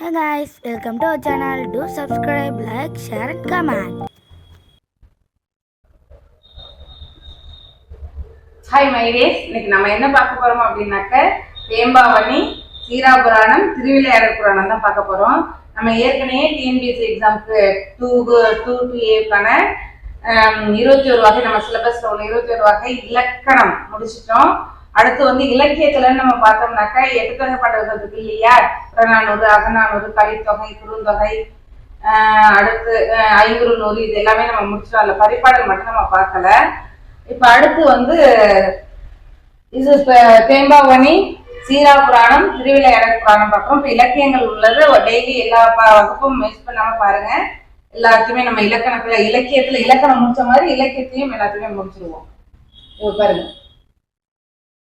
Hi guys, welcome to our channel. Do subscribe, like, share and comment. Hi மைரேஸ் இன்னைக்கு நம்ம என்ன பார்க்க போறோம் அப்படின்னாக்க தேம்பாவணி சீராபுராணம் திருவிளையாடல் புராணம் தான் பார்க்க போறோம் நம்ம ஏற்கனவே டிஎன்பிஎஸ்சி எக்ஸாம்க்கு டூ டூ டு ஏக்கான இருபத்தி ஒரு வகை நம்ம சிலபஸ்ல உள்ள இருபத்தி ஒரு வகை இலக்கணம் முடிச்சிட்டோம் அடுத்து வந்து இலக்கியத்துல நம்ம பார்த்தோம்னாக்கா எட்டு தொகை பாடல்கள் இருக்கு இல்லையா? புறநானூறு அகநானூறு கலித்தொகை குறுந்தொகை அடுத்து ஆஹ் ஐங்குறு நூறு இது எல்லாமே நம்ம முடிச்சிடும் அதுல பரிப்பாடல் மட்டும் நம்ம பார்க்கல. இப்ப அடுத்து வந்து இது தேம்பாவணி சீரா புராணம் திருவிளையாடல் புராணம் பார்க்குறோம். இப்ப இலக்கியங்கள் உள்ளது. டெய்லி எல்லா ப- வகுப்பும் மிஸ் பண்ணாம பாருங்க. எல்லாத்தையுமே நம்ம இலக்கணத்துல இலக்கியத்துல இலக்கணம் முடிச்ச மாதிரி இலக்கியத்தையும் எல்லாத்தையுமே முடிச்சிருவோம். பாருங்க.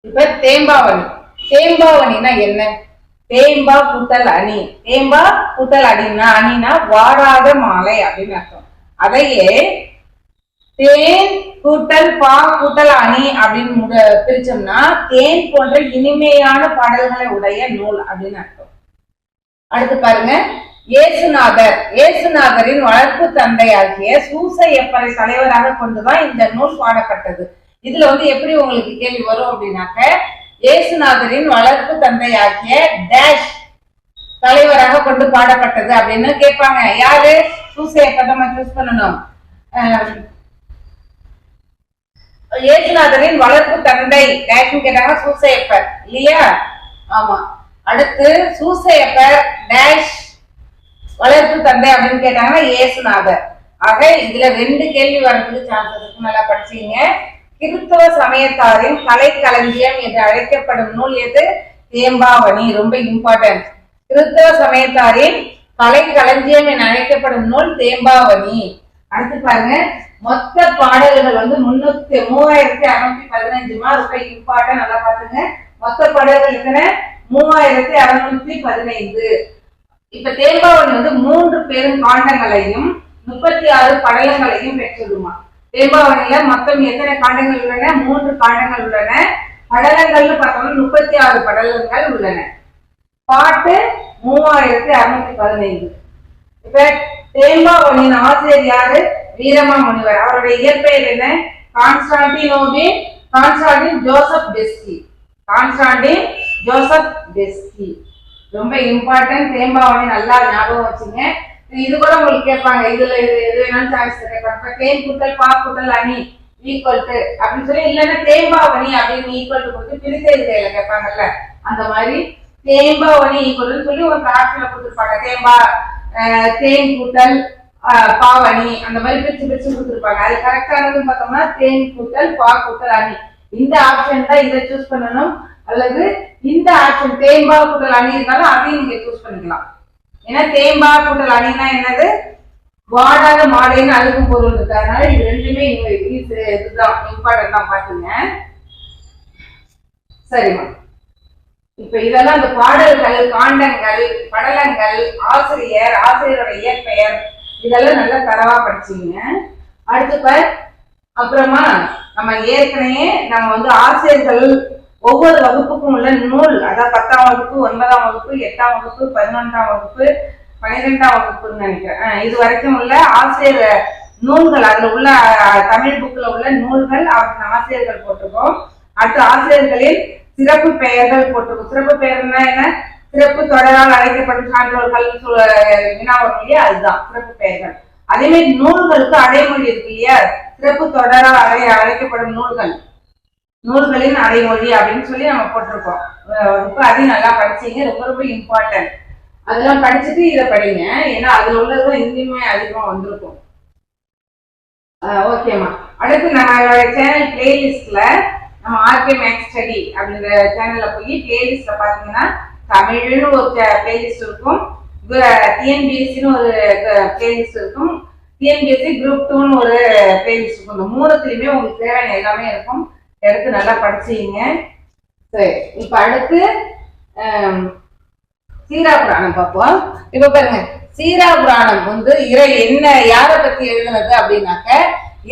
இப்ப தேம்பாவணி தேம்பாவணினா என்ன? தேம்பா புத்தல் அணி. தேம்பா புத்தல் அணினா அணினா வாடாத மாலை அப்படின்னு அர்த்தம். அதையே தேன் கூட்டல் பா கூட்டல் அணி அப்படின்னு பிரிச்சோம்னா தேன் போன்ற இனிமையான பாடல்களை உடைய நூல் அப்படின்னு அர்த்தம். அடுத்து பாருங்க. இயேசுநாதர். இயேசுநாதரின் வளர்ப்பு தந்தை ஆகிய சூசையப்பரை தலைவராக கொண்டுதான் இந்த நூல் பாடப்பட்டது. இதுல வந்து எப்படி உங்களுக்கு கேள்வி வரும் அப்படின்னாக்க இயேசுநாதரின் வளர்ப்பு தந்தையாகிய டேஷ் தலைவராக கொண்டு பாடப்பட்டது அப்படின்னு கேட்பாங்க. யாரு? சூசையப்பர் நம்ம சூஸ் பண்ணணும். அஹ் இயேசுநாதரின் வளர்ப்பு தந்தை டேஷ்னு கேட்டாங்க சூசையப்பர் இல்லையா? ஆமா. அடுத்து சூசையப்பர் டேஷ் வளர்ப்பு தந்தை அப்படின்னு கேட்டாங்கன்னா இயேசுநாதர். ஆக இதுல ரெண்டு கேள்வி வர்றதுக்கு சான்சஸ் இருக்கு. நல்லா படிச்சீங்க கிறிஸ்தவ சமயத்தாரின் கலை களஞ்சியம் என்று அழைக்கப்படும் நூல் எது? தேம்பாவணி ரொம்ப இம்பார்ட்டன்ட் கிறிஸ்தவ சமயத்தாரின் கலை களஞ்சியம் என அழைக்கப்படும் நூல் தேம்பாவணி. அடுத்து பாருங்க. மொத்த பாடல்கள் வந்து முன்னூத்தி மூவாயிரத்தி அறுநூத்தி பதினஞ்சுமா ரொம்ப இம்பார்ட்டன் நல்லா பாத்துங்க. மொத்த பாடல்கள் எத்தனை? மூவாயிரத்தி அறுநூத்தி பதினைந்து. இப்ப தேம்பாவணி வந்து மூன்று பெரும் காண்டங்களையும் முப்பத்தி ஆறு படலங்களையும் பெற்றதுமா தேம்பாவணையில மொத்தம் எத்தனை காண்டங்கள் உள்ளன? மூன்று காண்டங்கள் உள்ளன. படலங்கள்னு பார்த்தோம்னா முப்பத்தி ஆறு படலங்கள் உள்ளன. பாட்டு மூவாயிரத்தி அறுநூத்தி பதினைந்து. இப்ப தேம்பாவணியின் ஆசிரியர் யாரு? வீரமா முனிவர் அவருடைய இயற்பெயர் என்ன? கான்ஸ்டான்டினோவின் Constantine Joseph Beschi. Constantine Joseph Beschi. ரொம்ப இம்பார்ட்டன்ட் தேம்பாவணி நல்லா ஞாபகம் வச்சுங்க. இது கூட உங்களுக்கு கேட்பாங்க இதுல இது எது வேணாலும் சாய்ஸ் கேட்பாங்க இப்ப தேன் குட்டல் பா குட்டல் அணி ஈக்குவல் டு அப்படின்னு சொல்லி இல்லைன்னா தேம்பாவணி அப்படின்னு ஈக்குவல் டு கொடுத்து பிரித்தெழுதையில கேட்பாங்கல்ல. அந்த மாதிரி தேம்பாவணி ஈக்குவல் சொல்லி ஒரு காட்டுல கொடுத்துருப்பாங்க. தேம்பா தேன் கூட்டல் பாவணி அந்த மாதிரி பிரிச்சு பிரிச்சு கொடுத்துருப்பாங்க. அது கரெக்டானதுன்னு பார்த்தோம்னா தேன் கூட்டல் பா கூட்டல் அணி. இந்த ஆப்ஷன் தான் இதை சூஸ் பண்ணணும். அல்லது இந்த ஆப்ஷன் தேம்பா கூட்டல் அணி இருந்தாலும் அதையும் நீங்க சூஸ் பண்ணிக்கலாம். ஏன்னா தேம்பா கூட்டல் அணினா என்னது? வாடாத மாடைன்னு அதுக்கும் பொருள் இருக்கு. அதனால இது ரெண்டுமே இது இதுதான். இம்பார்ட்டன் தான் பாத்துங்க. சரிம்மா. இப்ப இதெல்லாம் இந்த பாடல்கள் காண்டங்கள் படலங்கள் ஆசிரியர் ஆசிரியரோட இயற்பெயர் இதெல்லாம் நல்லா தரவா படிச்சீங்க. அடுத்து அப்புறமா நம்ம ஏற்கனவே நம்ம வந்து ஆசிரியர்கள் ஒவ்வொரு வகுப்புக்கும் உள்ள நூல் அதாவது பத்தாம் வகுப்பு ஒன்பதாம் வகுப்பு எட்டாம் வகுப்பு பதினொன்றாம் வகுப்பு பன்னிரெண்டாம் வகுப்புன்னு நினைக்கிறேன். அஹ் இது வரைக்கும் உள்ள ஆசிரியர் நூல்கள் அதுல உள்ள தமிழ் புக்ல உள்ள நூல்கள் அவற்றின் ஆசிரியர்கள் போட்டிருக்கோம். அடுத்து ஆசிரியர்களின் சிறப்பு பெயர்கள் போட்டிருக்கோம். சிறப்பு பெயர்னா என்ன? சிறப்பு தொடரால் அழைக்கப்படும் சான்றோர்கள் சொ- இல்லையா அதுதான் சிறப்பு பெயர்கள். அதே மாதிரி நூல்களுக்கு அடைமொழி இருக்கு இல்லையா? சிறப்பு தொடரால் அழை அழைக்கப்படும் நூல்கள். நூல்களின் அடைமொழி அப்படின்னு சொல்லி நம்ம போட்டிருக்கோம். ரொம்ப அதையும் நல்லா படிச்சீங்க ரொம்ப ரொம்ப இம்பார்ட்டன்ட் அதெல்லாம் படிச்சுட்டு இதை படிங்க. ஏன்னா அதுல உள்ளதுதான் இங்கேயுமே அதிகமாக வந்திருக்கும். ஓகேம்மா அடுத்து நம்மளோட சேனல் பிளேலிஸ்ட்ல நம்ம ஆர்கே மேக்ஸ் ஸ்டடி அப்படிங்கிற சேனல்ல போய் பிளேலிஸ்ட்ல பாத்தீங்கன்னா தமிழ்னு ஒரு பிளேலிஸ்ட் இருக்கும். டிஎன்பிஎஸ்சின்னு ஒரு பிளேலிஸ்ட் இருக்கும். டிஎன்பிஎஸ்சி குரூப் டூன்னு ஒரு பிளேலிஸ்ட் இருக்கும். இந்த மூணுத்துலயுமே உங்களுக்கு தேவையான எல்லாமே இருக்கும். எடுத்து நல்லா படிச்சீங்க. சரி இப்ப அடுத்து சீரா புராணம் பார்ப்போம். இப்ப பாருங்க சீரா புராணம் வந்து இறை என்ன யாரை பத்தி எழுதுனது அப்படின்னாக்க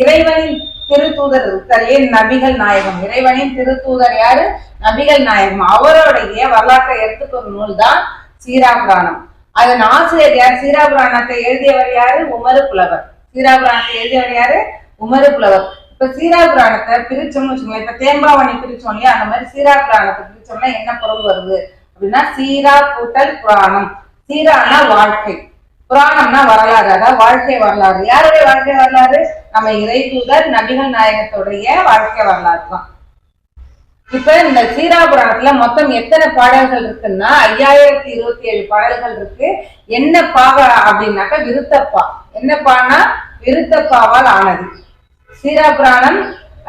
இறைவனின் திருத்தூதர் இருக்காரே நபிகள் நாயகம்? இறைவனின் திருத்தூதர் யாரு? நபிகள் நாயகம். அவருடைய வரலாற்றை எடுத்துக்கொள் நூல் தான் சீரா புராணம். அதன் ஆசிரியர் யார்? சீராபுராணத்தை எழுதியவர் யாரு? உமரு புலவர். சீராபுராணத்தை எழுதியவர் யாரு? உமரு புலவர். இப்ப சீரா புராணத்தை பிரிச்சோம்னு வச்சுக்கோங்க. இப்ப தேம்பாவணி பிரிச்சோம் இல்லையா? அந்த மாதிரி சீரா புராணத்தை பிரிச்சோம்னா என்ன பொருள் வருது? அப்படின்னா சீரா கூட்டல் புராணம். சீரானா வாழ்க்கை. புராணம்னா வரலாறு. அதாவது வாழ்க்கை வரலாறு. யாருடைய வாழ்க்கை வரலாறு? நம்ம இறைதூதர் நபிகள் நாயகத்துடைய வாழ்க்கை வரலாறு தான். இப்ப இந்த சீரா புராணத்துல மொத்தம் எத்தனை பாடல்கள் இருக்குன்னா ஐயாயிரத்தி இருபத்தி ஏழு பாடல்கள் இருக்கு. என்ன பாவ அப்படின்னாக்கா விருத்தப்பா. என்ன பானா விருத்தப்பாவால் ஆனது. சீராபுராணம்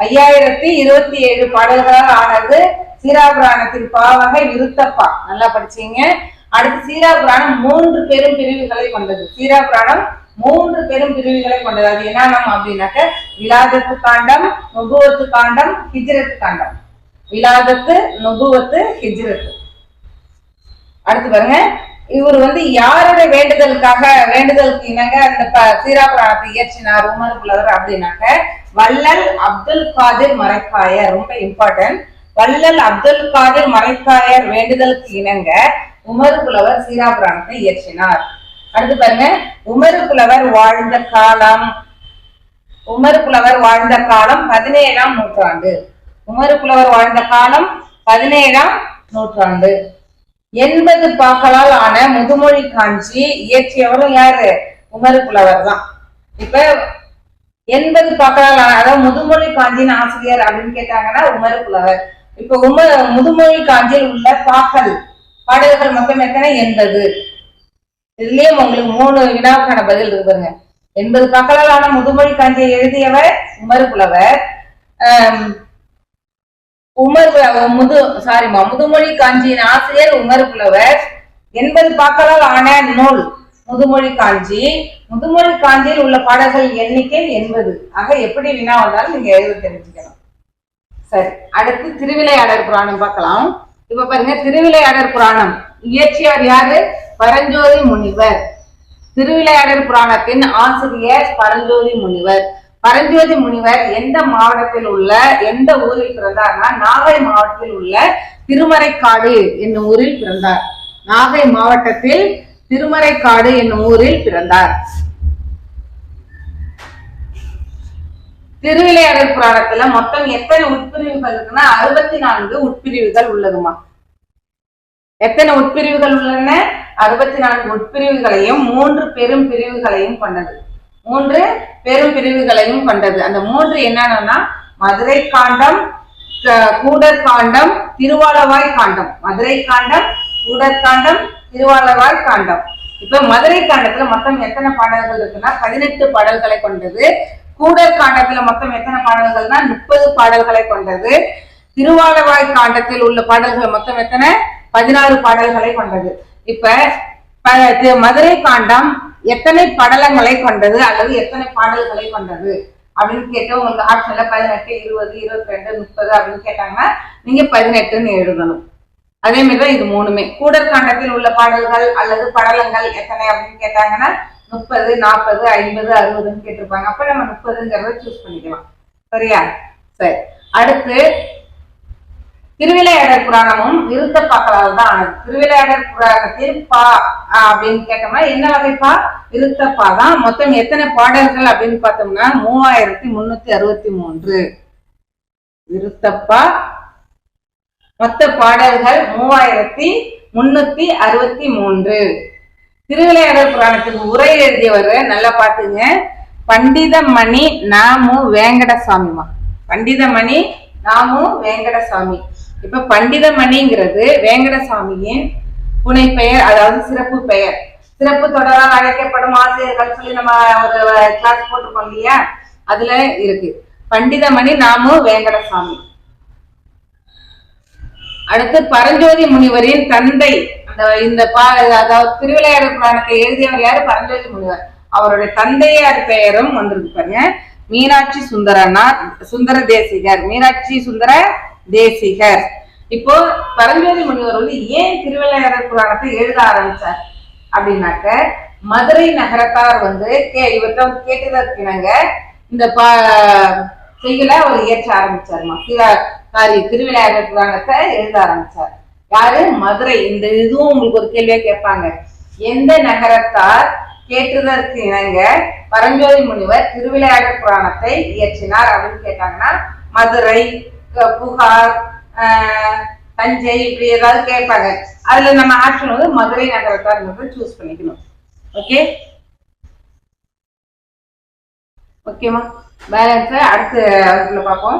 ஐயாயிரத்தி இருபத்தி ஏழு பாடல்களால் ஆனது சீராபுராணத்தின் பாவகை விருத்தப்பா நல்லா படிச்சீங்க. அடுத்து சீராபுராணம் மூன்று பெரும் பிரிவுகளை கொண்டது. சீராபுராணம் மூன்று பெரும் பிரிவுகளை கொண்டது. அது என்னென்ன அப்படின்னாக்க விலாதத்து காண்டம் நுபுவத்து காண்டம் ஹிஜ்ரத்து காண்டம். விலாதத்து நுபுவத்து ஹிஜ்ரத்து. அடுத்து பாருங்க. இவர் வந்து யாருடைய வேண்டுதலுக்காக வேண்டுதலுக்கு இணங்க அந்த சீராபுராணத்தை இயற்றினார் உமர் புலவர் அப்படின்னாக்க வள்ளல் அப்துல் காதிர் மரைக்காயர் ரொம்ப இம்பார்ட்டன்ட் வள்ளல் அப்துல் காதிர் மரைக்காயர் வேண்டுதலுக்கு இணங்க உமர் புலவர் சீராபுராணத்தை இயற்றினார். அடுத்து பாருங்க உமர் புலவர் வாழ்ந்த காலம். உமர் புலவர் வாழ்ந்த காலம் பதினேழாம் நூற்றாண்டு. உமர் புலவர் வாழ்ந்த காலம் பதினேழாம் நூற்றாண்டு. எண்பது பாக்களால் ஆன முதுமொழி காஞ்சி இயற்றியவரும் யாரு? உமர் புலவர் தான். இப்ப எண்பது பார்க்கலாம். அதாவது முதுமொழி காஞ்சியின் ஆசிரியர் அப்படின்னு கேட்டாங்கன்னா உமர் புலவர். இப்ப உம முதுமொழி காஞ்சியில் உள்ள பாக்கள் பாடல்கள் மொத்தம் எத்தனை? எண்பது. இதுலயே உங்களுக்கு மூணு வினாவுக்கான பதில் இருக்கு பாருங்க. எண்பது பக்களால் ஆன முதுமொழி காஞ்சியை எழுதியவர் உமர் புலவர். உமர் முது சாரிமா முதுமொழி காஞ்சியின் ஆசிரியர் உமர் புலவர். எண்பது பாக்களால் ஆன நூல் முதுமொழி காஞ்சி. முதுமொழி காஞ்சியில் உள்ள பாடல்கள் எண்ணிக்கை எண்பது. ஆக எப்படி வினா வந்தாலும் நீங்க எழுத தெரிஞ்சுக்கணும். சரி அடுத்து திருவிளையாடர் புராணம் பார்க்கலாம். இப்ப பாருங்க திருவிளையாடர் புராணம். இயற்றியார் யாரு? பரஞ்சோதி முனிவர். திருவிளையாடர் புராணத்தின் ஆசிரியர் பரஞ்சோதி முனிவர். பரஞ்சோதி முனிவர் எந்த மாவட்டத்தில் உள்ள எந்த ஊரில் பிறந்தார்னா நாகை மாவட்டத்தில் உள்ள திருமறைக்காடு என்னும் ஊரில் பிறந்தார். நாகை மாவட்டத்தில் திருமறைக்காடு என்னும் ஊரில் பிறந்தார். திருவிளையாடல் புராணத்துல மொத்தம் எத்தனை உட்பிரிவுகள் இருக்குன்னா அறுபத்தி நான்கு உட்பிரிவுகள் உள்ளதுமா? எத்தனை உட்பிரிவுகள் உள்ளன? அறுபத்தி நான்கு உட்பிரிவுகளையும் மூன்று பெரும் பிரிவுகளையும் கொண்டது. மூன்று பெரும் பிரிவுகளையும் கொண்டது. அந்த மூன்று என்னன்னா மதுரை காண்டம் கூடற்காண்டம் காண்டம் திருவாலவாய் காண்டம் மதுரை காண்டம் ஊடற்காண்டம் திருவாளவாய் காண்டம். இப்ப மதுரை காண்டத்துல மொத்தம் எத்தனை பாடல்கள் இருக்குன்னா பதினெட்டு பாடல்களை கொண்டது. கூடல் காண்டத்துல மொத்தம் எத்தனை பாடல்கள்னா முப்பது பாடல்களை கொண்டது. திருவாளவாய் காண்டத்தில் உள்ள பாடல்கள் மொத்தம் எத்தனை? பதினாறு பாடல்களை கொண்டது. இப்ப ப- மதுரை காண்டம் எத்தனை படலங்களை கொண்டது அல்லது எத்தனை பாடல்களை கொண்டது? அப்படின்னு கேட்டு உங்களுக்கு ஆப்ஷன்ல பதினெட்டு இருபது இருபத்தி ரெண்டு முப்பது அப்படின்னு கேட்டாங்கன்னா நீங்க பதினெட்டுன்னு எழுதணும். அதே மாதிரிதான் இது மூணுமே. கூடற்காண்டத்தில் உள்ள பாடல்கள் அல்லது படலங்கள் எத்தனை அப்படின்னு கேட்டாங்கன்னா முப்பது நாற்பது ஐம்பது அறுபதுன்னு கேட்டிருப்பாங்க. அப்ப நம்ம முப்பதுங்கிறத சூஸ் பண்ணிக்கலாம். சரியா? சரி. அடுத்து திருவிளையாடர் புராணமும் விருத்த பாக்களால் தான் ஆனது. திருவிளையாடர் புராணத்தில் பா அப்படின்னு கேட்டோம்னா என்ன வகைப்பா விருத்தப்பா தான். மொத்தம் எத்தனை பாடல்கள் அப்படின்னு பார்த்தோம்னா மூவாயிரத்தி முன்னூத்தி அறுபத்தி மூன்று. விருத்தப்பா மொத்த பாடல்கள் மூவாயிரத்தி முன்னூத்தி அறுபத்தி மூன்று. திருவிளையாடல் புராணத்துக்கு உரை எழுதியவர் நல்லா பாத்துங்க பண்டிதமணி நாமு வேங்கடசாமிமா பண்டிதமணி நாமு வேங்கடசாமி. இப்ப பண்டிதமணிங்கிறது வேங்கடசாமியின் புனை பெயர் அதாவது சிறப்பு பெயர். சிறப்பு தொடரால் அழைக்கப்படும் ஆசிரியர்கள் சொல்லி நம்ம ஒரு கிளாஸ் போட்டிருக்கோம் இல்லையா? அதுல இருக்கு. பண்டிதமணி நாமு வேங்கடசாமி. அடுத்து பரஞ்சோதி முனிவரின் தந்தை அந்த இந்த பா அதாவது திருவிளையாடல் புராணத்தை எழுதியவர் யாரு? பரஞ்சோதி முனிவர். அவருடைய தந்தையார் பெயரும் வந்திருக்கு பாருங்க. மீனாட்சி சுந்தரனார் சுந்தர தேசிகர். மீனாட்சி சுந்தர தேசிகர். இப்போ பரஞ்சோதி முனிவர் வந்து ஏன் திருவிளையாடல் புராணத்தை எழுத ஆரம்பிச்சார்? அப்படின்னாக்க மதுரை நகரத்தார் வந்து கே இவர்கிட்ட வந்து கேட்டதற்கு இந்த பா செய்யல அவர் இயற்ற ஆரம்பிச்சாருமா? சாரி திருவிநாயகர் புராணத்தை எழுத ஆரம்பிச்சார். யாரு? மதுரை. இந்த இதுவும் உங்களுக்கு ஒரு கேள்வியா கேட்பாங்க. எந்த நகரத்தார் கேட்டதற்கு இணங்க பரஞ்சோதி முனிவர் திருவிளையாடல் புராணத்தை இயற்றினார் அப்படின்னு கேட்டாங்கன்னா மதுரை புகார் ஆஹ், தஞ்சை இப்படி ஏதாவது கேட்பாங்க. அதுல நம்ம ஆப்ஷன் வந்து மதுரை நகரத்தார் சூஸ் பண்ணிக்கணும். ஓகே ஓகேம்மா பேலன்ஸை அடுத்த பார்ப்போம்.